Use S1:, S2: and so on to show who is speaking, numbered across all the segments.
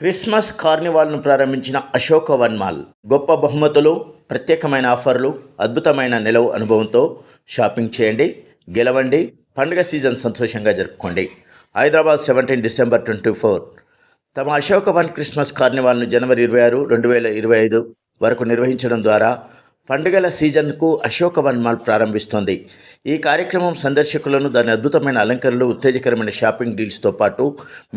S1: Christmas కార్నివాల్ను ప్రారంభించిన Ashoka one mall గొప్ప బహుమతులు ప్రత్యేకమైన ఆఫర్లు అద్భుతమైన నిలవు అనుభవంతో షాపింగ్ చేయండి గెలవండి పండుగ సీజన్ సంతోషంగా జరుపుకోండి. Hyderabad seventeen December twenty four. తమ అశోక వన్ క్రిస్మస్ కార్నివాల్ను జనవరి ఇరవై ఆరు రెండు వేల ఇరవై ఐదు వరకు నిర్వహించడం ద్వారా పండుగల సీజన్కు అశోక వన్ మాల్ ప్రారంభిస్తోంది. ఈ కార్యక్రమం సందర్శకులను దాని అద్భుతమైన అలంకరణలు ఉత్తేజకరమైన షాపింగ్ డీల్స్తో పాటు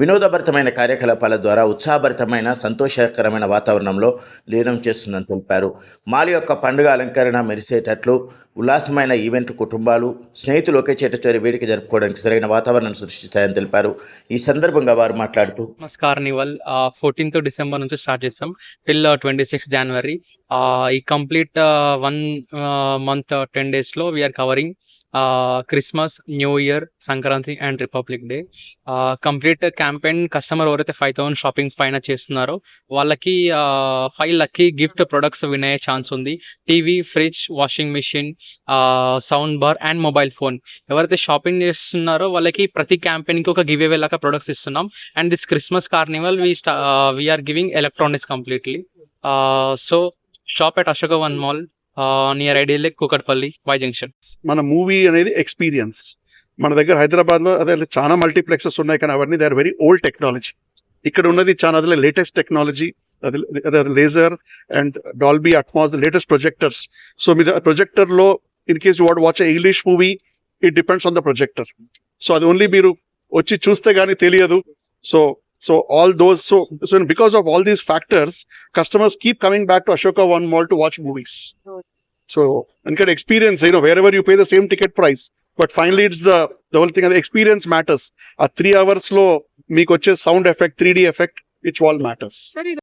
S1: వినోదభరితమైన కార్యకలాపాల ద్వారా ఉత్సాహభరితమైన సంతోషకరమైన వాతావరణంలో లీనం చేస్తుందని తెలిపారు. మాల్ యొక్క పండుగ అలంకరణ మెరిసేటట్లు ఉల్లాసమైన ఈవెంట్లు కుటుంబాలు స్నేహితులు ఒకే చేట చేరి వేడుక జరుపుకోవడానికి సరైన వాతావరణం సృష్టిస్తాయని తెలిపారు. ఈ సందర్భంగా వారు మాట్లాడుతూ
S2: కార్నివల్ ఫోర్టీన్త్ డిసెంబర్ నుంచి స్టార్ట్ చేస్తాం. Till twenty six January. ఈ కంప్లీట్ వన్ మంత్ టెన్ డేస్లో we are covering Christmas new year Sankranti and republic day complete campaign customer ఎవరైతే ఫైవ్ థౌసండ్ షాపింగ్ పైన చేస్తున్నారో వాళ్ళకి ఫైవ్ లక్కీ గిఫ్ట్ ప్రొడక్ట్స్ వినే chance ఉంది. TV fridge washing machine sound bar and mobile phone ఎవరైతే shopping చేస్తున్నారో వాళ్ళకి ప్రతి క్యాంపెయిన్కి ఒక గివ్ అవే లాగా ప్రొడక్ట్స్ ఇస్తున్నాం. And this Christmas carnival we స్టా we are giving electronics completely so shop at Ashoka one mall near ideal Kukatpally Y junction
S3: మన movie అనేది ఎక్స్పీరియన్స్ మన దగ్గర హైదరాబాద్లో అదే చాలా మల్టీప్లెక్సెస్ ఉన్నాయి కానీ అవన్నీ they are very old technology ఇక్కడ ఉన్నది చాలా అదే లేటెస్ట్ టెక్నాలజీ అది అదే laser and Dolby Atmos latest projectors so మీరు ప్రొజెక్టర్లో in case what watch English movie it depends on the projector so అది ఓన్లీ మీరు వచ్చి చూస్తే కానీ తెలియదు. So So all those, so, so because of all these factors, customers keep coming back to Ashoka One Mall to watch movies. So and get experience, you know, wherever you pay the same ticket price. But finally, it's the the whole thing. The experience matters. A three hours slow, meek sound effect, 3D effect, which all matters.